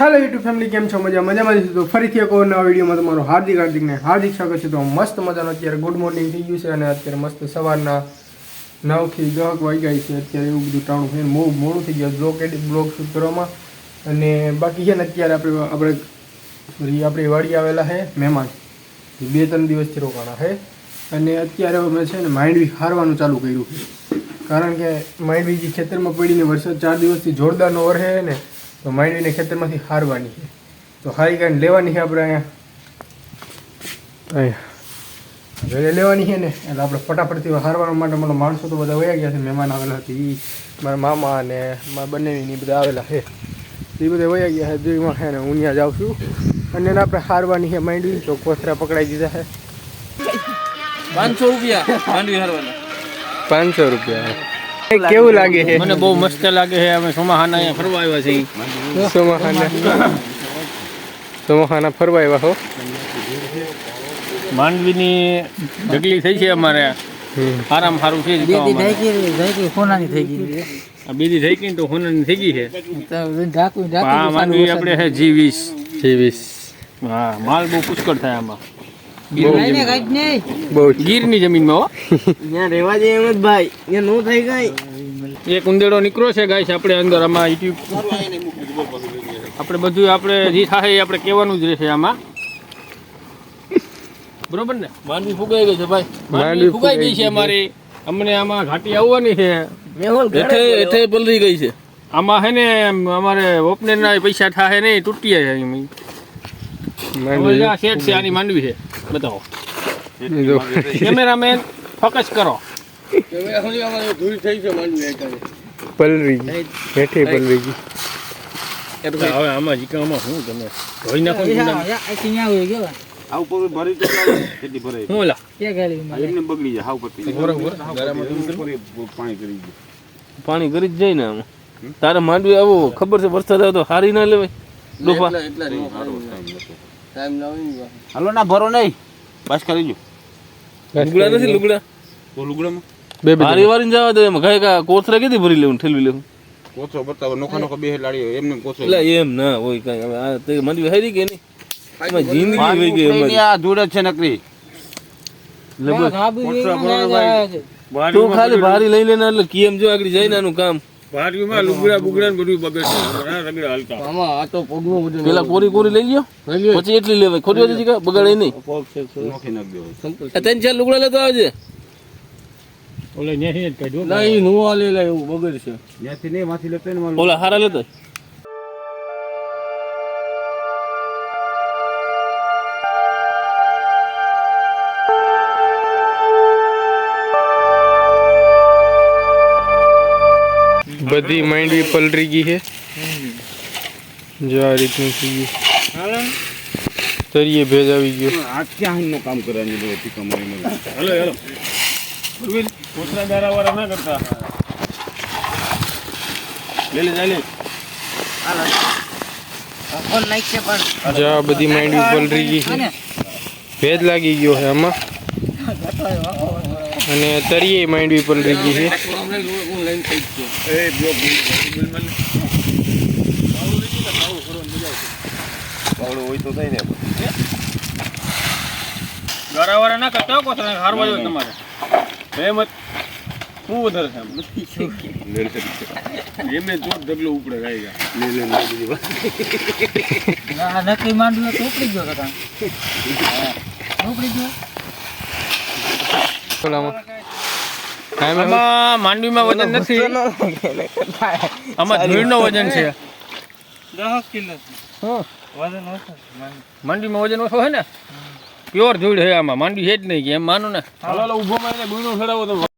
Hello YouTube family કેમ છો? મજા મજામાં જ તો ફરીથી એક નવા વિડીયોમાં તમારું હાર્દિક હાર્દિકને હાર્દિક સ્વાગત છે. તો મસ્ત મજાનો અત્યારે ગુડ મોર્નિંગ થઈ ગયું છે અને અત્યારે મસ્ત સવારના નવથી દહક વાગ્યા છે. અત્યારે એવું બધું ટાણું થઈને બહુ મોડું થઈ ગયું. બ્લોક એડિટ, બ્લોક શૂટ કરવામાં. અને બાકી છે ને અત્યારે આપણે આપણે સોરી આપણી વાડી આવેલા છે મહેમાન. બે ત્રણ દિવસથી રોકાણા છે. અને અત્યારે અમે છે ને માંડવી હારવાનું ચાલુ કર્યું કારણ કે માંડવી જે ખેતરમાં પડીને વરસાદ ચાર દિવસથી જોરદારનો છે ને. તો માંડવીને ખેતરમાંથી હારવાની છે. તો હારી કાંઈ લેવાની છે આપણે અહીંયા. અહીંયા ઘરે લેવાની છે ને એટલે આપણે ફટાફટથી હારવા માટે મને માણસો તો બધા વયા ગયા છે મહેમાન આવેલા હતી એ મારા મામા અને મારા બંનેની બધા આવેલા છે. એ બધા વયા ગયા છે જોઈમાં છે ને હું ત્યાં જાઉં છું. અને એને આપણે હારવાની છે માંડવી તો કોથરા પકડાઈ દીધા છે. પાંચસો રૂપિયા માંડવી હારવાના. પાંચસો રૂપિયા. કેવું લાગે? છે? મને બહુ મસ્ત લાગે છે. અમે સોમાહાના અહીંયા ફરવા આવ્યા છીએ. સોમાહાના સોમાહાના ફરવા આવ્યા હો? માંડવીની ઢગલી થઈ છે અમારે. આરામ સારું છે જ બે કામ દી અમારે. થઈ ગઈ થઈ ગઈ સોનાની થઈ ગઈ. આ બીજી થઈ ગઈ તો હોનાની થઈ ગઈ છે. હા માંડવી આપણે છે. જી વીસ. જેવીસ હા માલ બહુ પુષ્કળ થાય આમાં. ગીરની જમીનમાં હો. ત્યાં રહેવા દે એમ જ ભાઈ. ત્યાં નો થઈ ગઈ એક ઉંદેડો નીકળ્યો છે ગાઈસ આપણે અંદર આમાં યુટ્યુબ આપણે બધું આપણે જે થાય આપણે કહેવાનું જ રહેશે આમાં. બરોબર ને? માંડવી ફુગાઈ ગઈ છે ભાઈ. માંડવી માંડવી ફુગાઈ ગઈ છે અમારી. અમને આમાં ઘાટી આવવાની છે. એઠે પલરી ગઈ છે. આમાં હે ને અમારે ઓપનરના પૈસા થાય નહીં તૂટી જાય એમ. હવે શેઠ છે આની માંડવી છે. બતાવો. કેમેરામેન ફોકસ કરો. પલરી ગઈ. હેઠે પલરી ગઈ. હવે આમાં જીકામાં શું તમે ધોઈ નાખો અહીંયા હોય ગયો આ ઉપર ભરી તો કેટલી ભરાય. શું ઓલા? ક્યાં ગયેલી એમને બગડી જાય હાવ પતી ઊભો રહો, ઊભો રહો. ઉપર એ પાણી કરી ગયું પાણી કરી જ જાય ને આમાં. તારે માંડવી આવો ખબર છે વરસાદ આવે તો હારી ના લેવાય. ડોફા. હાલો ના ભરો નહીં. બસ કરી જો લુગડા નથી લુગડા? તો લુગડામાં? બે બે હારી વારીને જવા દે. એમાં ગાય કા કોથરા કેથી ભરી લેવું ઠેલવી લેવું? કોથરો બતાવો નોખા નોખા બે લાડી એમને કોચો એટલે એમ ના હોય કઈ. હવે આ તે માંડવી હારી કે નહીં એમાં જિંદગી વહી ગઈ અમારી. આ ધૂળ છે નકરી. તું ખાલી ભારી લઈ લેના એટલે કેમ જો આગળ જાય ને આનું કામ. વાડીમાં લુગડા બુગડા ને બધું આમાં આ તો રગડા હાલતા પેલા કોરી કોરી લઈ ગયો? પછી એટલી લેવાય. ખોટી વાત કે બગાડે નહીં? નોખી નાખ દેવો આ ત્રણ ચાર લુગડા લેતો આવજે. ઓલે ન્યાથી જ કાઢ્યો. ત્યાંથી નહીં માથી લેતો ને ઓલા હારા લેતો બધી માંડવી પલરી ગઈ છે. જો આ રીતનું થઈ ગયું. તરીએ ભેજ આવી ગયો. આ ક્યાં નું કામ કરવાની બધું ટીકા મારી હેલો હલો. હલો પૂર્વી દારા વાળા ના કરતા. લે લે લે ફોન નાખશે પણ. જો બધી માંડવી પલરી ગઈ છે. ભેજ લાગી ગયો છે આમાં. અને તરીએ માંડવી પલરી ગઈ છે. પાવડો હોય તો થાય ને દારા વાળા ના કરતા હો કોથરા હારવા જોઈએ તમારે મહેમત શું વધારે છે? એમને ચોટ ઢગલો ઉપડે ગાઈ ગયા લે લે લે બીજી વાત. આ નકલી તો ઉપડી ગયો કાકા ઉપડી ગયો એમાં આમાં માંડવીમાં વજન નથી. આમાં ધૂળનો વજન છે. માંડવીમાં વજન ઓછો હોય ને? પ્યોર ધૂળ છે આમાં. માંડવી છે જ નહીં કે એમ માનો ને. હાલો ઊભો મારીને બીણો ચડાવો તો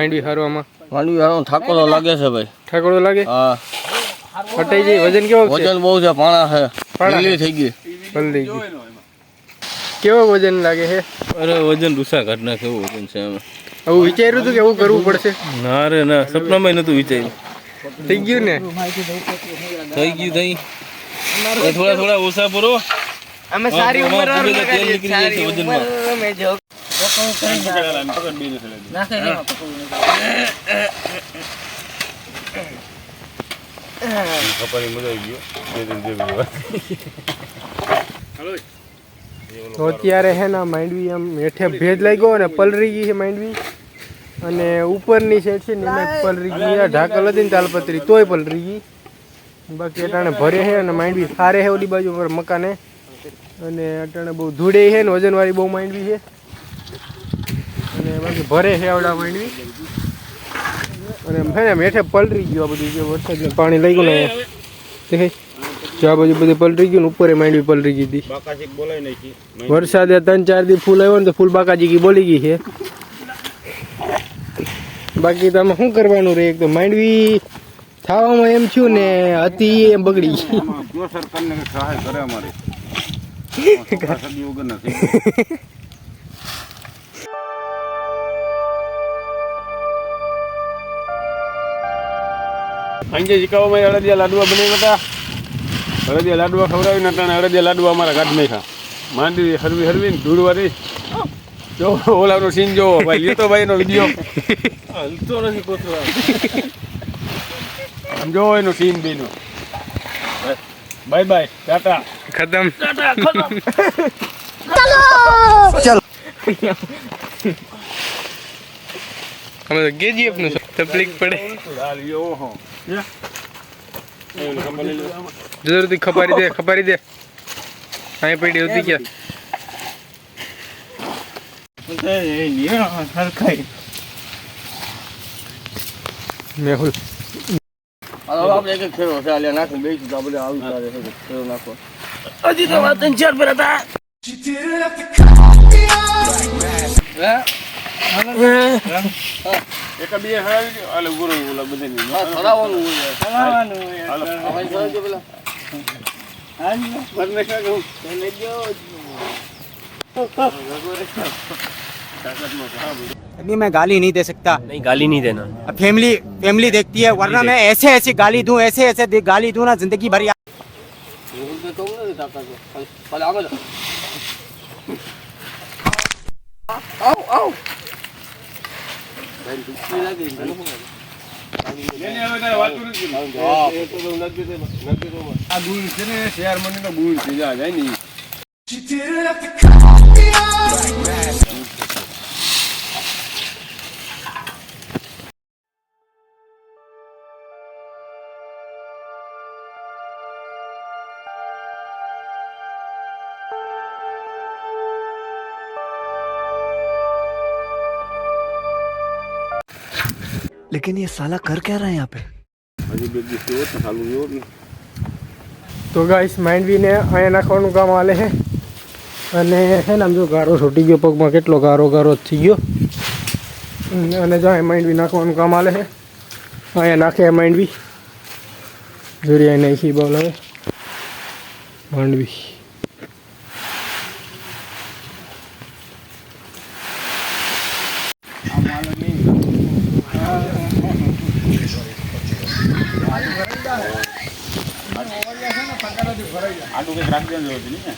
માંડવી હારવામાં? માંડવી હારો ઠાકોરો લાગે છે ભાઈ. ઠાકોરો લાગે? હા. ફટાઈ જાય વજન કેવો છે? વજન બહુ છે પાણા છે. પાણા લીલી થઈ ગઈ. પલરી ગઈ. કેવો વજન લાગે છે? અરે વજન રૂસા ઘટના નાખે વજન છે આમાં આવું વિચાર્યું હતું કે એવું કરવું પડશે? ના રે ના સપનામાં નતું વિચાર્યું. થઈ ગયું ને? થઈ ગયું થઈ. થોડા થોડા ઓછા પૂરો અમે સારી ઉંમર તો અત્યારે હે ના માંડવી આમ હેઠે ભેજ લાગ્યો અને પલરી ગઈ છે માંડવી. અને ઉપરની સાઈડ છે ને પલરી ગઈ ઢાકલ હતી ને તાલપત્રી, તોય પલરી ગઈ. બાકી અટાણે ભરે છે અને માંડવી સારે છે ઓલી બાજુ પર મકાને. અને અટાણે બહુ ધૂળે છે ને વજનવાળી બહુ માંડવી છે. બાકી ભરે છે આવડા માંડવી અને એમ છે ને મેઠે પલરી ગયું આ બધું જે વરસાદનું પાણી ગયું ને દેખાય જો આ બધું બધું પલરી ગયું ને ઉપર માંડવી પલરી ગઈ હતી. વરસાદે ત્રણ ચાર દી ફૂલ આવ્યો ને તો ફૂલ બાકાજી કી બોલી ગઈ છે. બાકી તમે શું કરવાનું રે? એક તો માંડવી થવામાં એમ થયું ને હતી એમ બગડી ગઈ. સરકારને સહાય કરે અમારે. સાંજે શીખાવામાં અડદિયા લાડવા બનાવ્યા હતા. અડદિયા લાડવા ખવડાવીને અટાણે અડદિયા લાડવા અમારા ગાઢ નાખ્યા. માંડવી હરવી હરવી ને ધૂળવારી જો ઓલાનો સીન જોવો. ભાઈ લીતો ભાઈનો વીડિયો. હલતો નથી કોથળા. આમ જોવો એનો સીન બેનો. Bye bye tata. ખતમ. અમે તો કેજીએફનું તકલીફ પડે. ઓહો. જરૂરથી ખપારી દે ખપારી દે. અહીં પડી હતી ક્યાં મેહુલ. આપણે એક ખેરો છે આલ્યા નાખી બેસી તો આપણે આવી તારે ખેરો નાખો હજી તો વાત ચાર પર હતા એક બે હરાવી દો આલે ગુરુ ઓલા બધાની ખરાવાનું હોય હવે ખરાવજો પેલા બંને શું કહું अभी मैं गाली नहीं दे सकता नहीं गाली नहीं देना अब फैमिली फैमिली देखती है वरना मैं ऐसे ऐसे गाली दूं ऐसे ऐसे दे- गाली दूं ना जिंदगी भर याद તો નથી આ ગુણ છે ને શેર મને તો ગુણ છે જાય ને. लेकिन ये साला कर क्या रहा है यहाँ पे હજી બે દિવસ એવો તો ચાલુ રહ્યો ને તો ગાઈસ માંડવીને અહીંયા નાખવાનું કામ આલે છે અને હે ને આમ જો ગારો છૂટી ગયો પગમાં કેટલો ગારો ગારો જ થઈ ગયો હમ, અને જો અહીં માંડવી નાખવાનું કામ આલે છે અહીંયા નાખે આ માંડવી જોરી અહીં નાખી બોલ હવે માંડવી આટલું કંઈક રાખી દેજો હતી ને